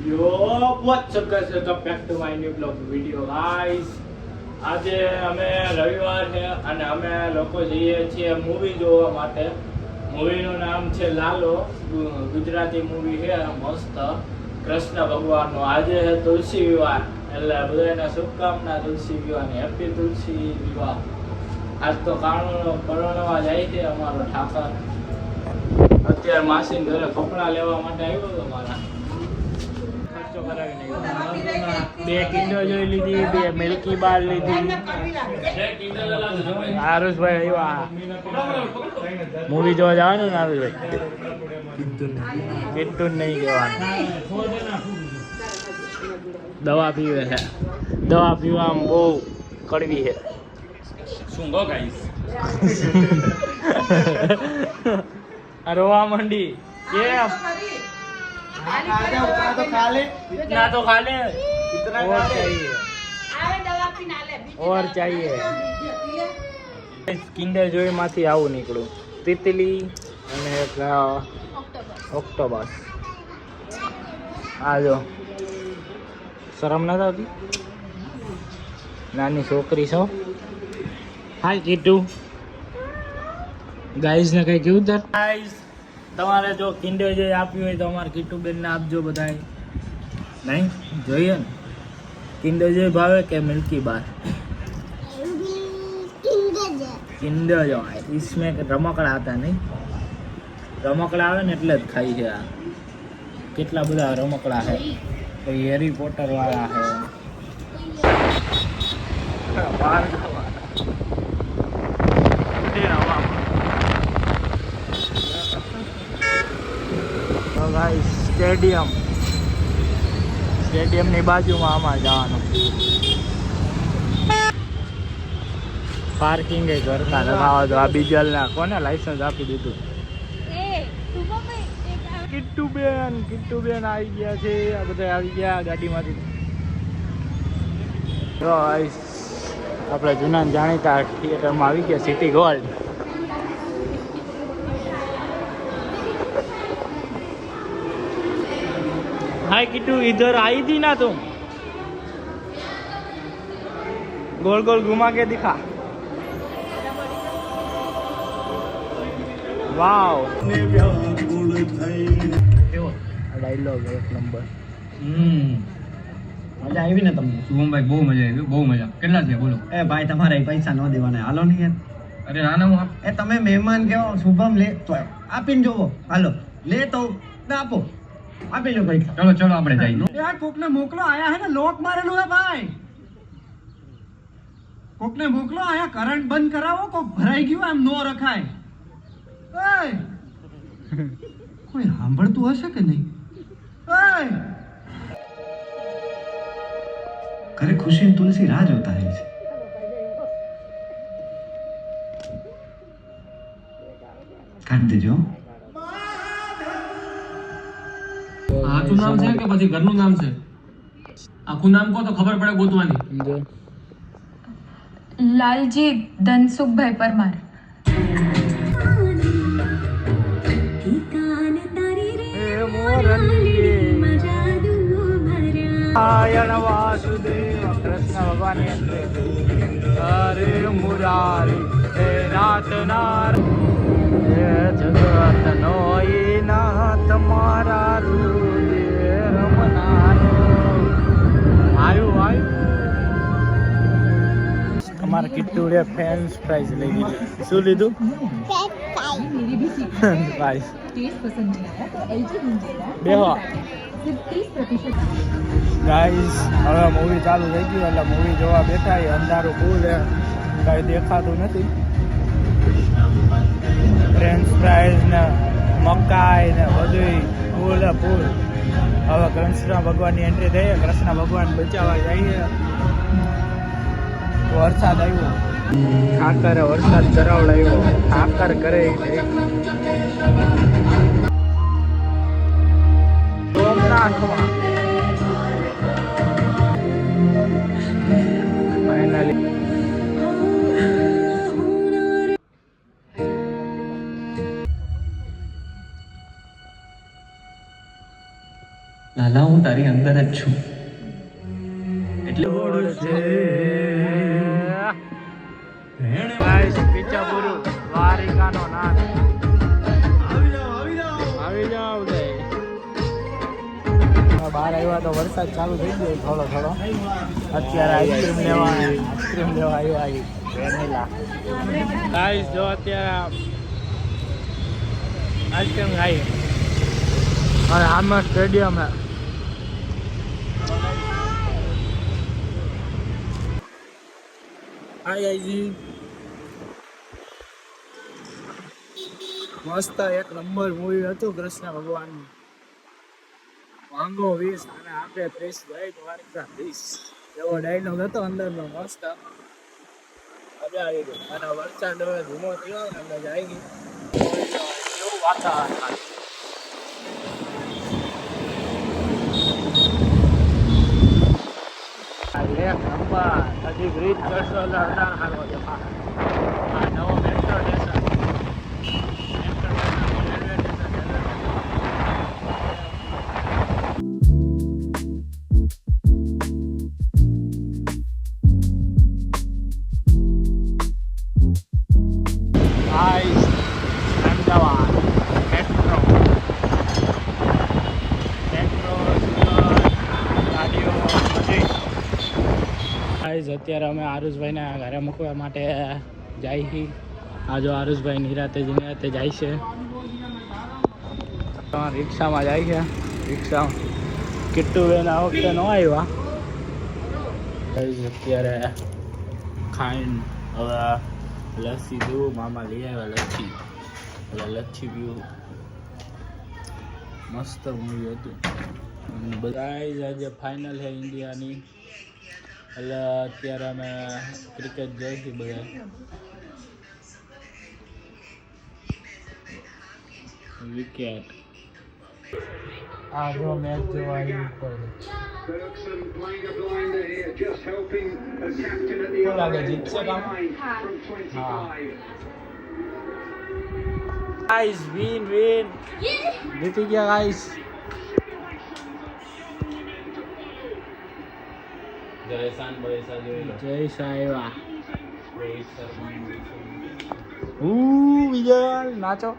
Yo, what's up guys? Welcome back to my new vlog video guys. આજે અમે રવિવાર છે અને અમે લોકો જઈએ છીએ મૂવી જોવા માટે. મૂવીનું નામ છે લાલો. ગુજરાતી મૂવી છે મસ્ત. કૃષ્ણ ભગવાનનો. આજે છે તુલસી વિવાહ. એટલે બધાને શુભકામના તુલસી વિવાહની. હેપી તુલસી વિવાહ. આજ તો કાણુનો પરણવા જાય છે અમારો ઠાકર. અત્યારે માસીને ઘરે કપડાં લેવા માટે આવ્યો હતો મારા. બે કિન્ડર જોઈ લીધી બે મિલ્કી બાર લીધી. આરુષભાઈ એવા મૂવી જોવા જવાનું ને આરુષભાઈ? કિટ્ટુન નહીં જવાનું દવા પીવે છે. દવા પીવા બહુ કડવી છે. રોવા મંડી. કેમ? ના તો ખાલે. इतना और चाहिए और चाहिए કિન્ડર જોઈ માંથી આવું નીકળું તિતલી અને એક ઓક્ટોબસ આ જો શરમ નથી આવતી નાની છોકરી છો હાય કીટુ ગાઈઝ ને કઈ કેવું દર ગાઈઝ તમારે જો કિન્ડર જોઈ આપ્યું હોય તો અમારે કીટુબેન ને આપજો બધાય નહીં જોઈએ ને किंडर जॉय भावे क्या मिल्की बार किंडर जॉय इसमें रमकड़ा आता नहीं? रमकड़ा आवे ने એટલે જ ખાઈ છે આ કેટલા બધા રમકડા છે કોઈ હેરી પોટર વાળા છે स्टेडियम સ્ટેડિયમની બાજુમાં આમાં જવાનું. પાર્કિંગ એ કરતા નથી તો આ બીજલ ના કોને લાયસન્સ આપી દીધું? કિટ્ટુબેન કિટ્ટુબેન આવી ગયા છે. આ બધા આવી ગયા ગાડીમાંથી. આપણે જૂના જાણીતા થિયેટરમાં આવી ગયા સિટી ગોલ્ડ हाय किट्टू इधर आई थी ना तुम गोल गोल घुमा के दिखा वाओ ડાયલોગ એક નંબર હમ મજા આવી ને તમને શુભમભાઈ બહુ મજા આવી બહુ મજા કેટલા છે બોલો એ ભાઈ તમારે પૈસા ન દેવાના હાલો ને યાર અરે નાના હું આપ એ તમે મહેમાન કહો શુભમ લે તો આપીને જોવો હાલો લે તો ના આપો આપી પૈસા ચલો ચલો, આપણે જઈએ. યાર કોકને મોકલો, આયા હે ને લોક મારેલું હે ભાઈ. કોકને મોકલો, આયા કરંટ બંધ કરાવો, કોક ભરાઈ ગયું એમ નો રખાય. ઓય કોઈ સાંભળતું હશે કે નહીં? ઓય ઘરે ખુશી તુલસી રાહ જોતા રહે છે. કાઢ દેજો આખું નામ છે કે પછી ઘરનું નામ છે? આખું નામ કહો તો ખબર પડે ગોતવાની. લાલજી ધનસુખભાઈ પરમાર. નારાયણ વાસુદેવ કૃષ્ણ ભગવાન હરે મુરારી હે નાથ નાર. આવ્યું કિટુડે ફ્રેન્ચ ફ્રાઈઝ લઈ લીધી. શું લીધું? ગાઈસ હવે મૂવી ચાલુ થઈ ગયું, એટલે મૂવી જોવા બેઠા એ અંધારું ફૂલ કાંઈ દેખાતું નથી. ફ્રેન્ચ ફ્રાઈઝ ને મકાઈ ને બધું ફૂલ ફૂલ હવે કૃષ્ણ ભગવાનની એન્ટ્રી થઈ કૃષ્ણ ભગવાન બચાવવા જઈએ વરસાદ આવ્યો. ઠાકરે વરસાદ કરાવડાવ્યો ઠાકર કરે લાલા હું તારી અંદર જ છું. એટલે ગાઈસ પિક્ચર પૂરું દ્વારિકાનો નાથ. આવી જાઓ ઉદય બહાર આવ્યા તો વરસાદ ચાલુ થઈ ગયો થોડો થોડો. અત્યારે આઈસ્ક્રીમ લેવા આઈસ્ક્રીમ લેવા આવ્યા આવી વેનીલા. ગાઈસ જો અત્યારે આઈસ્ક્રીમ ખાઈ અને આમાં સ્ટેડિયમ હે હાય આઈજી મસ્ત એક નંબર મૂવી હતું કૃષ્ણ ભગવાન માંગો વીસ અને આપે ત્રીસ જય દ્વારકા ત્રીસ એવો ડાયલોગ હતો અંદરનો મસ્ત મજા આવી ગઈ અને વરસાદ હવે ધીમો થયો ને મજા આવી ગઈ એવું વાતાવરણ થાય. આ એક નંબર હજી બ્રિજ કરશો એટલે અઢાર હાલો દેખાય આ નવો અમદાવાદ. મેટ્રો મેટ્રો ગાડીઓ, બધી. ગાઈઝ અત્યારે અમે આરુષભાઈને ઘરે મૂકવા માટે જાય આ જો આરુષભાઈ નિરાતે નિરાતે જાય છે. રિક્ષામાં જાય છે. રિક્ષા કિટ્ટુબેન આ વખતે ન આવ્યા. અત્યારે ખાઈને હવે લસ્સી જેવું મામા લઈ આવ્યા લસ્સી. એટલે લચ્છી પીવું મસ્ત મૂવી હતું. બધા આજે ફાઇનલ છે ઇન્ડિયાની. એટલે અત્યારે અમે ક્રિકેટ છીએ બધા વિકેટ આ જો મેચ જોવા આવી ઉપર. લાગે જીતશે કામ? Blinder Guys, win, win. Dito niya guys. Jaisan Baisa Joela. Jai Saiba. Rohit Sharma. Uh, Vijay, nacho.